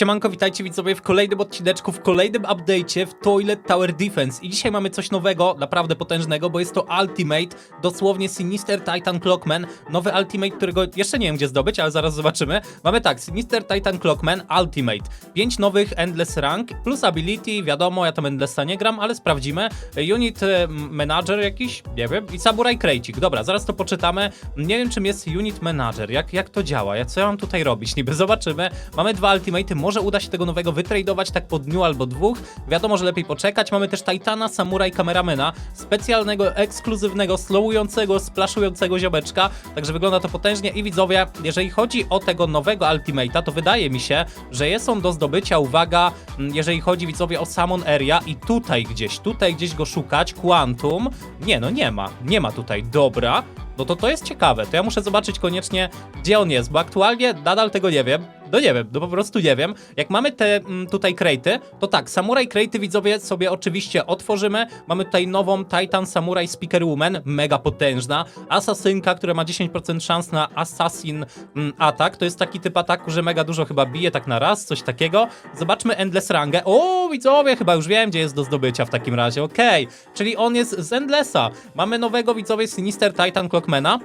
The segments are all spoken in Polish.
Siemanko, witajcie widzowie w kolejnym odcineczku, w kolejnym update'cie w Toilet Tower Defense. I dzisiaj mamy coś nowego, naprawdę potężnego, bo jest to Ultimate, dosłownie Sinister Titan Clockman, nowy Ultimate, którego jeszcze nie wiem gdzie zdobyć, ale zaraz zobaczymy. Mamy tak, Sinister Titan Clockman Ultimate, 5 nowych Endless Rank, plus Ability, wiadomo, ja tam Endlessa nie gram, ale sprawdzimy. Unit e, Manager jakiś, nie wiem, i Samurai Krejcik, dobra, zaraz to poczytamy. Nie wiem czym jest Unit Manager, jak, jak to działa, co ja mam tutaj robić, niby zobaczymy. Mamy dwa Ultimate'y, może uda się tego nowego wytradować tak po dniu albo dwóch. Wiadomo, że lepiej poczekać. Mamy też Titana, Samurai Kameramena, specjalnego, ekskluzywnego, slowującego, splaszującego ziomeczka. Także wygląda to potężnie i widzowie, jeżeli chodzi o tego nowego Ultimate'a, to wydaje mi się, że jest on do zdobycia, uwaga, mm, jeżeli chodzi widzowie o Summon Area i tutaj gdzieś, tutaj gdzieś go szukać, Quantum. Nie, no nie ma, nie ma tutaj, dobra. No to to jest ciekawe, to ja muszę zobaczyć koniecznie, gdzie on jest, bo aktualnie nadal tego nie wiem. No nie wiem, no po prostu nie wiem. Jak mamy te mm, tutaj krejty, to tak, Samurai Krejty widzowie sobie oczywiście otworzymy. Mamy tutaj nową Titan Samurai Speaker Woman, mega potężna. Asasynka, która ma 10% szans na Assassin mm, atak. To jest taki typ ataku, że mega dużo chyba bije tak na raz, coś takiego. Zobaczmy Endless Rangę. O, widzowie, chyba już wiem, gdzie jest do zdobycia w takim razie. Okej, czyli on jest z Endlessa. Mamy nowego widzowie Sinister Titan Clockmana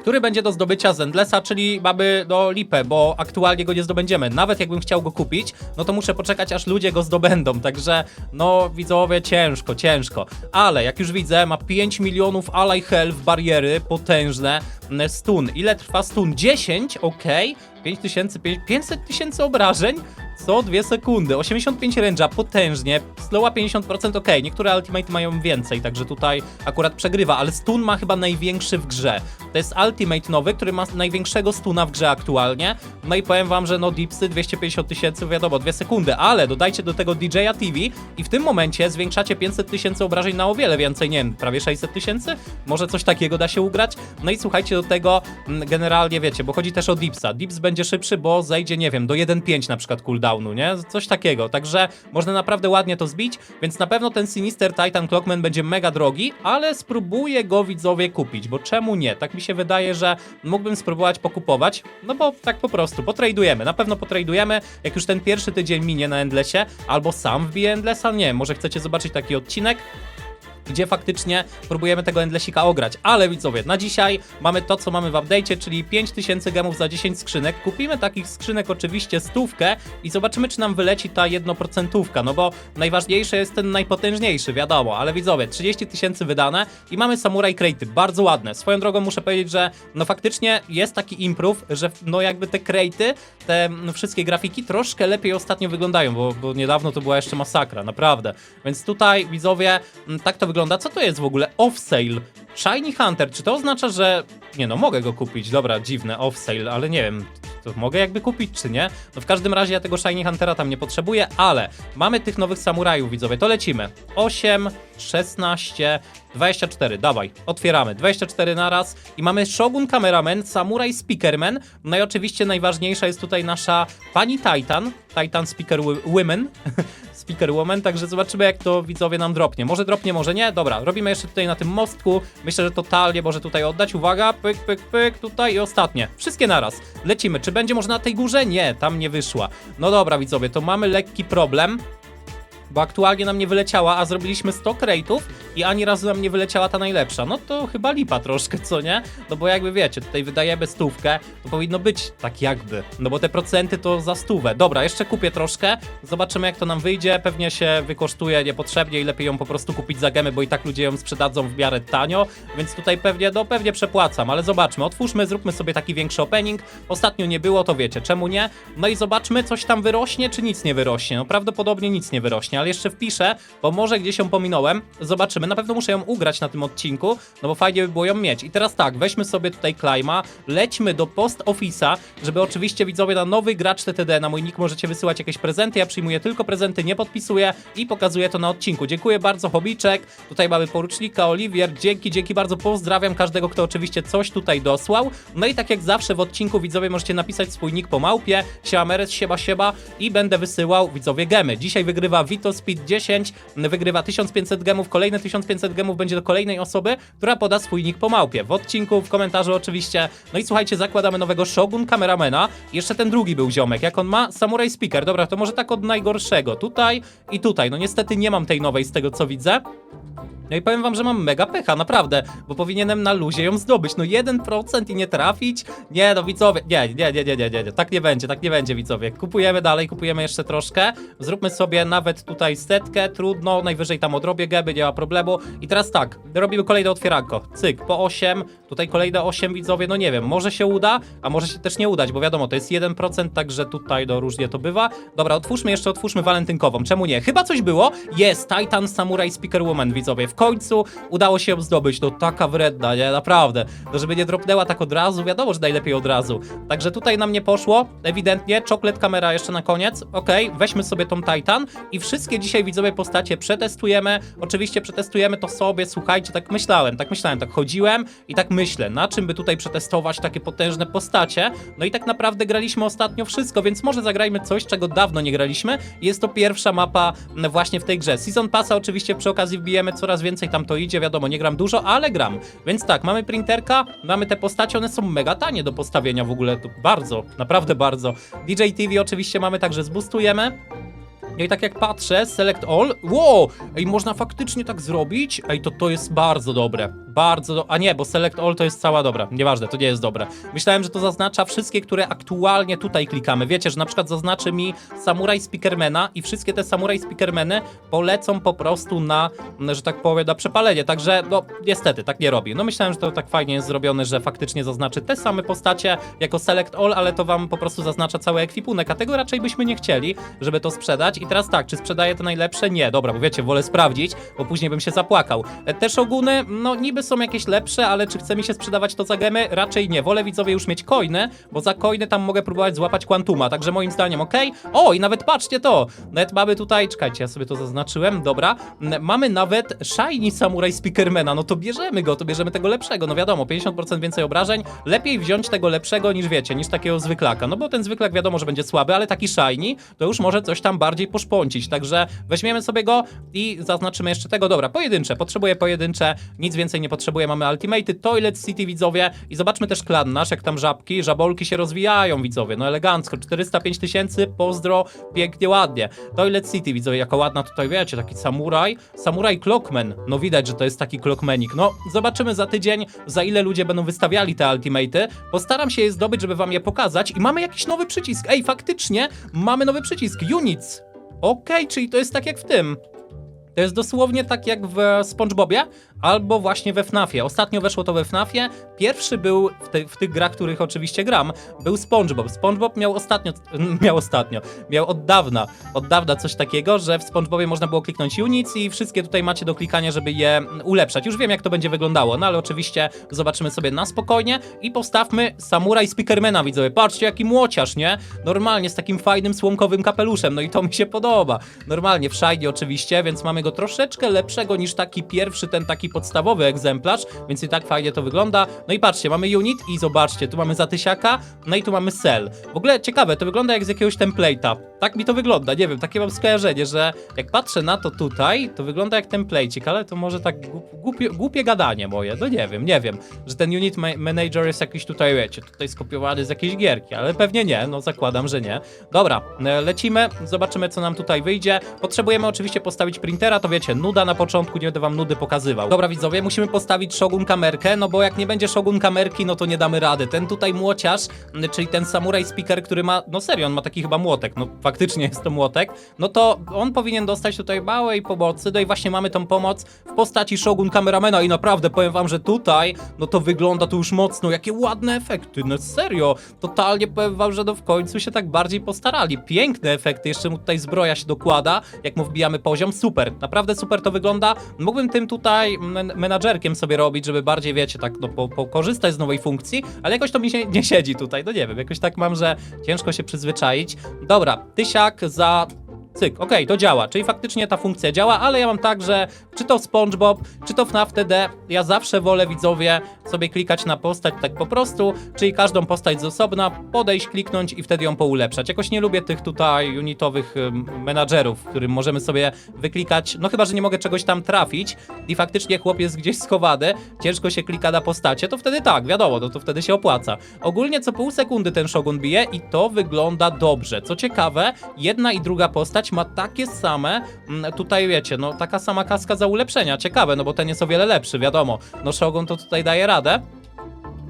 który będzie do zdobycia z czyli mamy do lipę, bo aktualnie go nie zdobędziemy. Nawet jakbym chciał go kupić, no to muszę poczekać, aż ludzie go zdobędą, także no widzowie, ciężko, ciężko. Ale jak już widzę, ma 5 milionów ally health, bariery potężne, mm, stun. Ile trwa stun? 10, okej. 5 tysięcy, 500 tysięcy obrażeń co 2 sekundy. 85 range'a, potężnie. Slowa 50%, ok. Niektóre ultimate mają więcej, także tutaj akurat przegrywa, ale stun ma chyba największy w grze. To jest ultimate nowy, który ma największego stuna w grze aktualnie. No i powiem wam, że no dipsy 250 tysięcy, wiadomo, 2 sekundy, ale dodajcie do tego DJ'a TV i w tym momencie zwiększacie 500 tysięcy obrażeń na o wiele więcej, nie wiem, prawie 600 tysięcy? Może coś takiego da się ugrać? No i słuchajcie, do tego mm, generalnie wiecie, bo chodzi też o dipsa. Dips będzie szybszy, bo zejdzie, nie wiem, do 1.5 na przykład cooldownu, nie? Coś takiego. Także można naprawdę ładnie to zbić, więc na pewno ten Sinister Titan Clockman będzie mega drogi, ale spróbuję go widzowie kupić, bo czemu nie? Tak mi się wydaje, że mógłbym spróbować pokupować, no bo tak po prostu, potradujemy, na pewno potradujemy, jak już ten pierwszy tydzień minie na Endlessie, albo sam wbiję Endlessa, nie może chcecie zobaczyć taki odcinek, gdzie faktycznie próbujemy tego Endlessika ograć. Ale widzowie, na dzisiaj mamy to, co mamy w update'cie, czyli 5000 gemów za 10 skrzynek. Kupimy takich skrzynek oczywiście stówkę i zobaczymy, czy nam wyleci ta jednoprocentówka, no bo najważniejszy jest ten najpotężniejszy, wiadomo, ale widzowie, 30 tysięcy wydane i mamy Samurai Crate'y, bardzo ładne. Swoją drogą muszę powiedzieć, że no faktycznie jest taki improve, że no jakby te crate'y, te mm, wszystkie grafiki troszkę lepiej ostatnio wyglądają, bo, bo niedawno to była jeszcze masakra, naprawdę. Więc tutaj, widzowie, mm, tak to wygląda. Co to jest w ogóle? Off sale. Shiny Hunter, czy to oznacza, że... Nie no, mogę go kupić, dobra, dziwne, off sale, ale nie wiem, to mogę jakby kupić, czy nie? No w każdym razie ja tego Shiny Huntera tam nie potrzebuję, ale mamy tych nowych samurajów, widzowie, to lecimy. 8, 16, 24, dawaj, otwieramy. 24 na raz i mamy Shogun Cameraman, Samurai Speakerman, no i oczywiście najważniejsza jest tutaj nasza pani Titan, Titan Speaker Women, Speaker Woman, także zobaczymy jak to widzowie nam dropnie. Może dropnie, może nie, dobra, robimy jeszcze tutaj na tym mostku, myślę, że totalnie może tutaj oddać, uwaga, pyk, pyk, pyk, tutaj i ostatnie, wszystkie naraz. Lecimy, czy będzie może na tej górze? Nie, tam nie wyszła. No dobra widzowie, to mamy lekki problem, bo aktualnie nam nie wyleciała, a zrobiliśmy 100 crate'ów i ani razu nam nie wyleciała ta najlepsza. No to chyba lipa troszkę, co nie? No bo jakby wiecie, tutaj wydajemy stówkę, to powinno być tak jakby. No bo te procenty to za stówę. Dobra, jeszcze kupię troszkę, zobaczymy jak to nam wyjdzie. Pewnie się wykosztuje niepotrzebnie i lepiej ją po prostu kupić za gemy, bo i tak ludzie ją sprzedadzą w miarę tanio, więc tutaj pewnie, no pewnie przepłacam, ale zobaczmy, otwórzmy, zróbmy sobie taki większy opening. Ostatnio nie było, to wiecie, czemu nie? No i zobaczmy, coś tam wyrośnie, czy nic nie wyrośnie. No prawdopodobnie nic nie wyrośnie, ale jeszcze wpiszę, bo może gdzieś ją pominąłem. Zobaczymy, na pewno muszę ją ugrać na tym odcinku, no bo fajnie by było ją mieć. I teraz tak, weźmy sobie tutaj Klima, lećmy do post office'a, żeby oczywiście widzowie na nowy gracz TTD, na mój nick możecie wysyłać jakieś prezenty, ja przyjmuję tylko prezenty, nie podpisuję i pokazuję to na odcinku. Dziękuję bardzo, Hobiczek, tutaj mamy porucznika, Oliwier, dzięki, dzięki bardzo, pozdrawiam każdego, kto oczywiście coś tutaj dosłał. No i tak jak zawsze w odcinku widzowie możecie napisać swój nick po małpie, siema Meres, siema, siema i będę wysyłał widzowie gemy. Dzisiaj wygrywa Vito Speed 10 wygrywa 1500 gemów, kolejne 1500 gemów będzie do kolejnej osoby, która poda swój nick po małpie. W odcinku, w komentarzu oczywiście. No i słuchajcie, zakładamy nowego Shogun Kameramana. Jeszcze ten drugi był ziomek. Jak on ma? Samurai Speaker. Dobra, to może tak od najgorszego. Tutaj i tutaj. No niestety nie mam tej nowej z tego co widzę. No i powiem wam, że mam mega pecha, naprawdę, bo powinienem na luzie ją zdobyć. No 1% i nie trafić? Nie, no widzowie, nie, nie, nie, nie, nie, nie, tak nie będzie, tak nie będzie widzowie. Kupujemy dalej, kupujemy jeszcze troszkę, zróbmy sobie nawet tutaj setkę, trudno, najwyżej tam odrobię gęby, nie ma problemu. I teraz tak, robimy kolejne otwieranko, cyk, po 8, tutaj kolejne 8 widzowie, no nie wiem, może się uda, a może się też nie udać, bo wiadomo, to jest 1%, także tutaj no różnie to bywa. Dobra, otwórzmy jeszcze, otwórzmy walentynkową, czemu nie? Chyba coś było? Jest, Titan Samurai Speaker Woman, widzowie, w końcu udało się ją zdobyć, no taka wredna, nie, naprawdę. No żeby nie dropnęła tak od razu, wiadomo, że najlepiej od razu. Także tutaj nam nie poszło, ewidentnie, czoklet kamera jeszcze na koniec, okej, weźmy sobie tą Titan i wszystkie dzisiaj widzowie postacie przetestujemy, oczywiście przetestujemy to sobie, słuchajcie, tak myślałem, tak myślałem, tak chodziłem i tak myślę, na czym by tutaj przetestować takie potężne postacie, no i tak naprawdę graliśmy ostatnio wszystko, więc może zagrajmy coś, czego dawno nie graliśmy. Jest to pierwsza mapa właśnie w tej grze. Season Passa oczywiście przy okazji wbijemy coraz więcej, tam to idzie, wiadomo, nie gram dużo, ale gram. Więc tak, mamy printerka, mamy te postacie, one są mega tanie do postawienia w ogóle, bardzo, naprawdę bardzo. DJ TV oczywiście mamy, także zbustujemy. No i tak jak patrzę, select all, wow, ej, można faktycznie tak zrobić? Ej, to to jest bardzo dobre, bardzo, do... a nie, bo select all to jest cała dobra, nieważne, to nie jest dobre. Myślałem, że to zaznacza wszystkie, które aktualnie tutaj klikamy. Wiecie, że na przykład zaznaczy mi Samurai Speakermana i wszystkie te Samurai Speakermany polecą po prostu na, że tak powiem, na przepalenie, także no niestety, tak nie robi. No myślałem, że to tak fajnie jest zrobione, że faktycznie zaznaczy te same postacie jako select all, ale to wam po prostu zaznacza cały ekwipunek, a tego raczej byśmy nie chcieli, żeby to sprzedać. I teraz tak, czy sprzedaję to najlepsze? Nie, dobra, bo wiecie, wolę sprawdzić, bo później bym się zapłakał. E, Te szoguny, no niby są jakieś lepsze, ale czy chce mi się sprzedawać to za gemy? Raczej nie. Wolę widzowie już mieć coiny, bo za coiny tam mogę próbować złapać Quantuma, także moim zdaniem okej. O, i nawet patrzcie to! Nawet mamy tutaj, czekajcie, ja sobie to zaznaczyłem, dobra. Mamy nawet Shiny Samurai Speakermana, no to bierzemy go, to bierzemy tego lepszego, no wiadomo, 50% więcej obrażeń, lepiej wziąć tego lepszego niż wiecie, niż takiego zwyklaka, no bo ten zwyklak wiadomo, że będzie słaby, ale taki Shiny to już może coś tam bardziej poszpącić, także weźmiemy sobie go i zaznaczymy jeszcze tego, dobra, pojedyncze, potrzebuję pojedyncze, nic więcej nie potrzebuję, mamy Ultimate, Toilet City widzowie. I zobaczmy też klan nasz, jak tam żabki, żabolki się rozwijają widzowie, no elegancko, 405 tysięcy, pozdro, pięknie, ładnie. Toilet City widzowie, jako ładna tutaj wiecie, taki samuraj, samuraj Clockman, no widać, że to jest taki Clockmanik, no zobaczymy za tydzień, za ile ludzie będą wystawiali te Ultimate'y, postaram się je zdobyć, żeby wam je pokazać. I mamy jakiś nowy przycisk, ej, faktycznie, mamy nowy przycisk, Units, Okej, czyli to jest tak jak w tym. To jest dosłownie tak jak w SpongeBobie, albo właśnie we FNAFie. Ostatnio weszło to we FNAFie. Pierwszy był w, te, w tych grach, których oczywiście gram, był SpongeBob. SpongeBob miał ostatnio, miał ostatnio, miał od dawna, od dawna coś takiego, że w SpongeBobie można było kliknąć units i wszystkie tutaj macie do klikania, żeby je ulepszać. Już wiem, jak to będzie wyglądało, no ale oczywiście zobaczymy sobie na spokojnie i postawmy Samurai Speakermana, widzowie. Patrzcie, jaki młociarz, nie? Normalnie, z takim fajnym słomkowym kapeluszem, no i to mi się podoba. Normalnie, w Shiny oczywiście, więc mamy go troszeczkę lepszego niż taki pierwszy, ten taki podstawowy egzemplarz, więc i tak fajnie to wygląda. No i patrzcie, mamy unit i zobaczcie, tu mamy zatysiaka, no i tu mamy cell. W ogóle ciekawe, to wygląda jak z jakiegoś template'a. Tak mi to wygląda, nie wiem, takie mam skojarzenie, że jak patrzę na to tutaj, to wygląda jak template'ik, ale to może tak głup, głupie, głupie gadanie moje, no nie wiem, nie wiem, że ten unit ma manager jest jakiś tutaj, wiecie, tutaj skopiowany z jakiejś gierki, ale pewnie nie, no zakładam, że nie. Dobra, e, lecimy, zobaczymy co nam tutaj wyjdzie. Potrzebujemy oczywiście postawić printera, to wiecie, nuda na początku, nie będę wam nudy pokazywał. Dobra widzowie, musimy postawić Shogun kamerkę, no bo jak nie będzie Shogun kamerki, no to nie damy rady. Ten tutaj młociarz, czyli ten samurai speaker, który ma, no serio, on ma taki chyba młotek, no faktycznie jest to młotek, no to on powinien dostać tutaj małej pomocy, no i właśnie mamy tą pomoc w postaci Shogun kameramena i naprawdę powiem wam, że tutaj, no to wygląda to już mocno, jakie ładne efekty, no serio, totalnie powiem wam, że no w końcu się tak bardziej postarali, piękne efekty, jeszcze mu tutaj zbroja się dokłada, jak mu wbijamy poziom, super, naprawdę super to wygląda, mógłbym tym tutaj men menadżerkiem sobie robić, żeby bardziej, wiecie, tak no, po, pokorzystać z nowej funkcji, ale jakoś to mi się nie siedzi tutaj, no nie wiem, jakoś tak mam, że ciężko się przyzwyczaić. Dobra, tysiak za Cyk, okej, to działa, czyli faktycznie ta funkcja działa, ale ja mam tak, że czy to SpongeBob, czy to FNAF TD, ja zawsze wolę widzowie sobie klikać na postać tak po prostu, czyli każdą postać z osobna, podejść, kliknąć i wtedy ją poulepszać. Jakoś nie lubię tych tutaj unitowych menadżerów, którym możemy sobie wyklikać, no chyba, że nie mogę czegoś tam trafić i faktycznie chłop jest gdzieś schowany, ciężko się klika na postacie, to wtedy tak, wiadomo, no to wtedy się opłaca. Ogólnie co pół sekundy ten Shogun bije i to wygląda dobrze. Co ciekawe, jedna i druga postać ma takie same, mm, tutaj wiecie, no taka sama kaska za ulepszenia. Ciekawe, no bo ten jest o wiele lepszy, wiadomo. No Shogun to tutaj daje radę.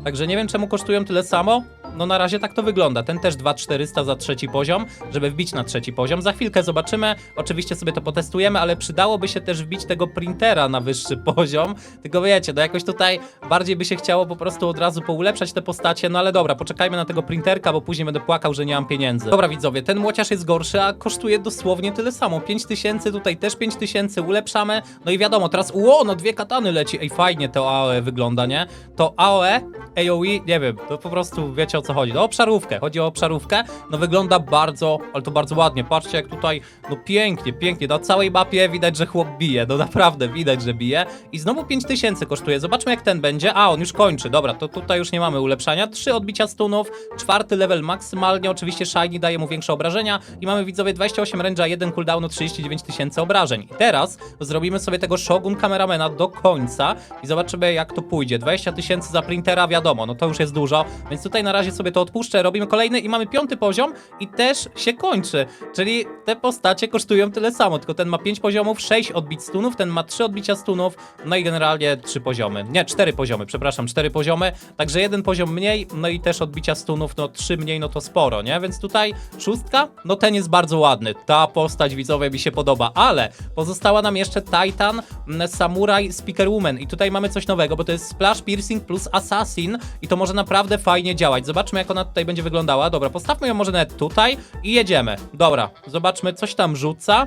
Także nie wiem czemu kosztują tyle samo. No na razie tak to wygląda. Ten też 2400 za trzeci poziom, żeby wbić na trzeci poziom. Za chwilkę zobaczymy. Oczywiście sobie to potestujemy, ale przydałoby się też wbić tego printera na wyższy poziom. Tylko wiecie, no jakoś tutaj bardziej by się chciało po prostu od razu poulepszać te postacie. No ale dobra, poczekajmy na tego printerka, bo później będę płakał, że nie mam pieniędzy. Dobra widzowie, ten młociarz jest gorszy, a kosztuje dosłownie tyle samo. 5000, tutaj też 5000, ulepszamy. No i wiadomo, teraz ło, no dwie katany leci. Ej, fajnie to AOE wygląda, nie? To AOE, AOE, nie wiem, to po prostu wiecie o co chodzi. No obszarówkę, chodzi o obszarówkę. No wygląda bardzo, ale to bardzo ładnie. Patrzcie jak tutaj, no pięknie, pięknie. Na całej mapie widać, że chłop bije. No naprawdę widać, że bije. I znowu 5000 kosztuje. Zobaczmy jak ten będzie. A, on już kończy. Dobra, to tutaj już nie mamy ulepszania. Trzy odbicia stunów, czwarty level maksymalnie. Oczywiście Shiny daje mu większe obrażenia. I mamy widzowie 28 range'a, 1 cooldownu, 39 tysięcy obrażeń. I teraz zrobimy sobie tego Shogun Kameramana do końca i zobaczymy jak to pójdzie. 20 tysięcy za printera, wiadomo, no to już jest dużo. Więc tutaj na razie sobie to odpuszczę, robimy kolejny i mamy piąty poziom i też się kończy. Czyli te postacie kosztują tyle samo, tylko ten ma 5 poziomów, 6 odbić stunów, ten ma 3 odbicia stunów, no i generalnie 3 poziomy. Nie, 4 poziomy, przepraszam, 4 poziomy. Także jeden poziom mniej, no i też odbicia stunów, no 3 mniej, no to sporo, nie? Więc tutaj szóstka, no ten jest bardzo ładny. Ta postać widzowie mi się podoba, ale pozostała nam jeszcze Titan, mm, Samurai, Speaker Woman i tutaj mamy coś nowego, bo to jest Splash Piercing plus Assassin i to może naprawdę fajnie działać. Zobaczmy jak ona tutaj będzie wyglądała. Dobra, postawmy ją może nawet tutaj i jedziemy. Dobra, zobaczmy, coś tam rzuca.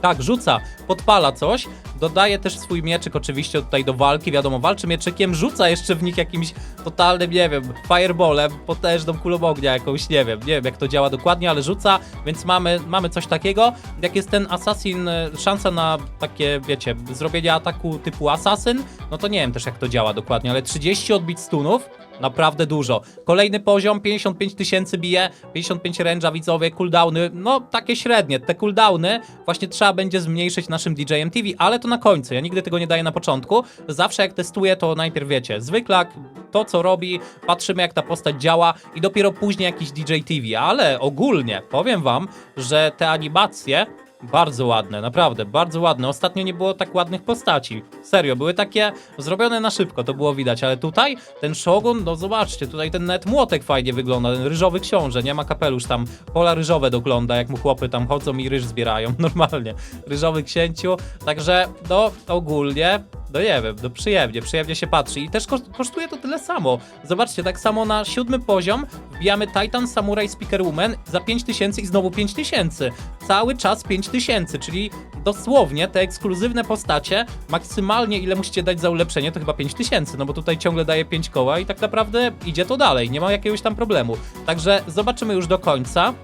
Tak, rzuca, podpala coś, dodaje też swój mieczyk oczywiście tutaj do walki, wiadomo, walczy mieczykiem, rzuca jeszcze w nich jakimś totalnym, nie wiem, fireballem, potężną kulą ognia jakąś, nie wiem, nie wiem jak to działa dokładnie, ale rzuca, więc mamy, mamy coś takiego. Jak jest ten assassin, e, szansa na takie, wiecie, zrobienie ataku typu assassin, no to nie wiem też jak to działa dokładnie, ale 30 odbić stunów, Naprawdę dużo. Kolejny poziom, 55 tysięcy bije, 55 range'a widzowie, cooldowny, no takie średnie. Te cooldowny właśnie trzeba będzie zmniejszyć naszym DJ-em TV, ale to na końcu. Ja nigdy tego nie daję na początku. Zawsze jak testuję, to najpierw wiecie, zwyklak, to co robi, patrzymy jak ta postać działa i dopiero później jakiś DJ TV, ale ogólnie powiem wam, że te animacje bardzo ładne, naprawdę, bardzo ładne. Ostatnio nie było tak ładnych postaci. Serio, były takie zrobione na szybko, to było widać, ale tutaj ten Shogun, no zobaczcie, tutaj ten net młotek fajnie wygląda, ten ryżowy książę, nie ma kapelusz tam, pola ryżowe dogląda, jak mu chłopy tam chodzą i ryż zbierają, normalnie. Ryżowy księciu, także no ogólnie no nie wiem, no przyjemnie, przyjemnie się patrzy i też koszt- kosztuje to tyle samo. Zobaczcie, tak samo na siódmy poziom wbijamy Titan Samurai Speaker Woman za 5000 i znowu 5000. Cały czas 5000, czyli dosłownie te ekskluzywne postacie, maksymalnie ile musicie dać za ulepszenie, to chyba 5000, no bo tutaj ciągle daje 5 koła i tak naprawdę idzie to dalej, nie ma jakiegoś tam problemu. Także zobaczymy już do końca.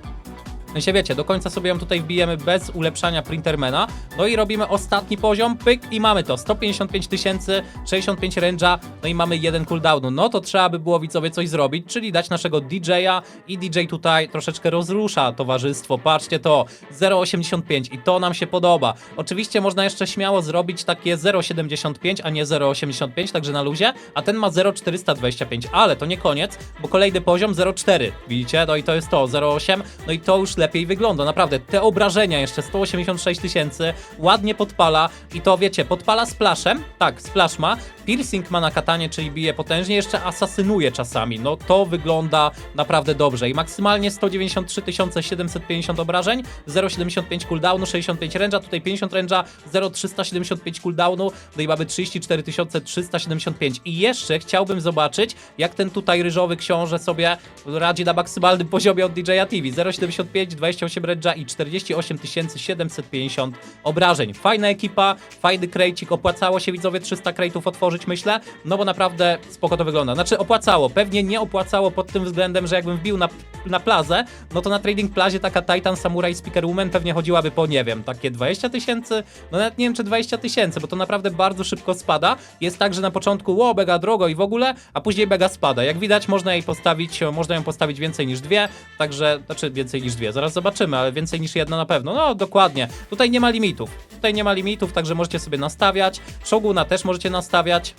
W sensie wiecie, do końca sobie ją tutaj wbijemy bez ulepszania printermana. No i robimy ostatni poziom, pyk i mamy to. 155 tysięcy, 65 range'a, no i mamy jeden cooldownu. No to trzeba by było widzowie coś zrobić, czyli dać naszego DJ-a i DJ tutaj troszeczkę rozrusza towarzystwo. Patrzcie to, 0,85 i to nam się podoba. Oczywiście można jeszcze śmiało zrobić takie 0,75, a nie 0,85, także na luzie, a ten ma 0,425, ale to nie koniec, bo kolejny poziom 0,4, widzicie? No i to jest to, 0,8, no i to już lepiej wygląda, naprawdę. Te obrażenia jeszcze 186 tysięcy, ładnie podpala i to wiecie, podpala splashem, tak, splash ma, piercing ma na katanie, czyli bije potężnie, jeszcze asasynuje czasami, no to wygląda naprawdę dobrze. I maksymalnie 193 750 obrażeń, 0,75 cooldownu, 65 range'a, tutaj 50 range'a, 0,375 cooldownu, no i mamy 34 375 i jeszcze chciałbym zobaczyć, jak ten tutaj ryżowy książę sobie radzi na maksymalnym poziomie od DJ'a TV, 0,75 mieć 28 redża i 48 750 obrażeń. Fajna ekipa, fajny krejcik, opłacało się widzowie 300 krejtów otworzyć, myślę, no bo naprawdę spoko to wygląda. Znaczy opłacało, pewnie nie opłacało pod tym względem, że jakbym wbił na, na plazę, no to na Trading Plazie taka Titan Samurai Speaker Woman pewnie chodziłaby po, nie wiem, takie 20 tysięcy, no nawet nie wiem czy 20 tysięcy, bo to naprawdę bardzo szybko spada. Jest tak, że na początku ło, mega drogo i w ogóle, a później mega spada. Jak widać można jej postawić, można ją postawić więcej niż dwie, także, znaczy więcej niż dwie, zaraz zobaczymy, ale więcej niż jedna na pewno. No dokładnie, tutaj nie ma limitów, tutaj nie ma limitów, także możecie sobie nastawiać. Shoguna też możecie nastawiać.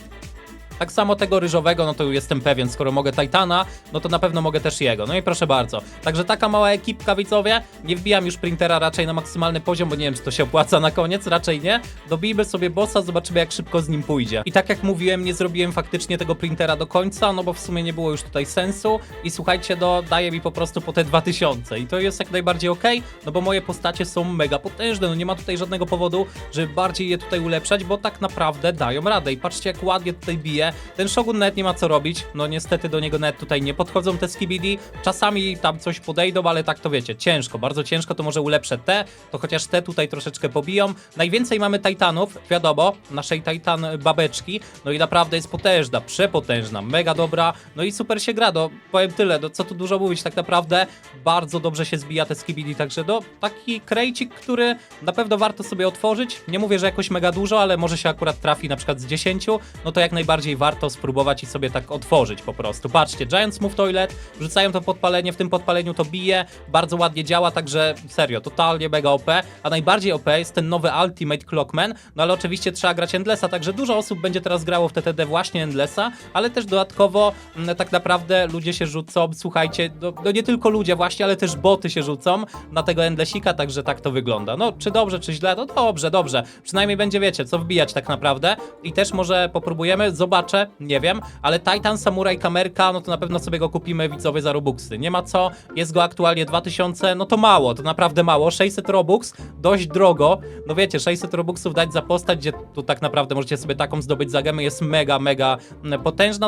Tak samo tego ryżowego, no to jestem pewien, skoro mogę Titana, no to na pewno mogę też jego. No i proszę bardzo. Także taka mała ekipka, widzowie. Nie wbijam już printera raczej na maksymalny poziom, bo nie wiem, czy to się opłaca na koniec, raczej nie. Dobijmy sobie bossa, zobaczymy jak szybko z nim pójdzie. I tak jak mówiłem, nie zrobiłem faktycznie tego printera do końca, no bo w sumie nie było już tutaj sensu. I słuchajcie, do, daje mi po prostu po te 2000 i to jest jak najbardziej ok, no bo moje postacie są mega potężne, no nie ma tutaj żadnego powodu, żeby bardziej je tutaj ulepszać, bo tak naprawdę dają radę. I patrzcie jak ładnie tutaj bije. Ten Shogun net nie ma co robić, no niestety do niego net tutaj nie podchodzą te skibidi. Czasami tam coś podejdą, ale tak to wiecie, ciężko, bardzo ciężko, to może ulepszę te, to chociaż te tutaj troszeczkę pobiją. Najwięcej mamy Titanów, wiadomo, naszej Titan babeczki, no i naprawdę jest potężna, przepotężna, mega dobra, no i super się gra, no powiem tyle, no co tu dużo mówić, tak naprawdę bardzo dobrze się zbija te skibidi, także no taki krejcik, który na pewno warto sobie otworzyć, nie mówię, że jakoś mega dużo, ale może się akurat trafi na przykład z 10, no to jak najbardziej warto spróbować i sobie tak otworzyć po prostu. Patrzcie, Giant Smooth Toilet, wrzucają to podpalenie, w tym podpaleniu to bije, bardzo ładnie działa, także serio, totalnie mega OP, a najbardziej OP jest ten nowy Ultimate Clockman, no ale oczywiście trzeba grać Endlessa, także dużo osób będzie teraz grało w TTD właśnie Endlessa, ale też dodatkowo mm, tak naprawdę ludzie się rzucą, słuchajcie, no, no nie tylko ludzie właśnie, ale też boty się rzucą na tego Endlessika, także tak to wygląda. No, czy dobrze, czy źle? No dobrze, dobrze. Przynajmniej będzie, wiecie, co wbijać tak naprawdę i też może popróbujemy, zobaczę, nie wiem, ale Titan Samurai Kamerka, no to na pewno sobie go kupimy widzowie za Robuxy. Nie ma co, jest go aktualnie 2000, no to mało, to naprawdę mało. 600 Robux, dość drogo. No wiecie, 600 Robuxów dać za postać, gdzie tu tak naprawdę możecie sobie taką zdobyć za gemy, jest mega, mega mm, potężna.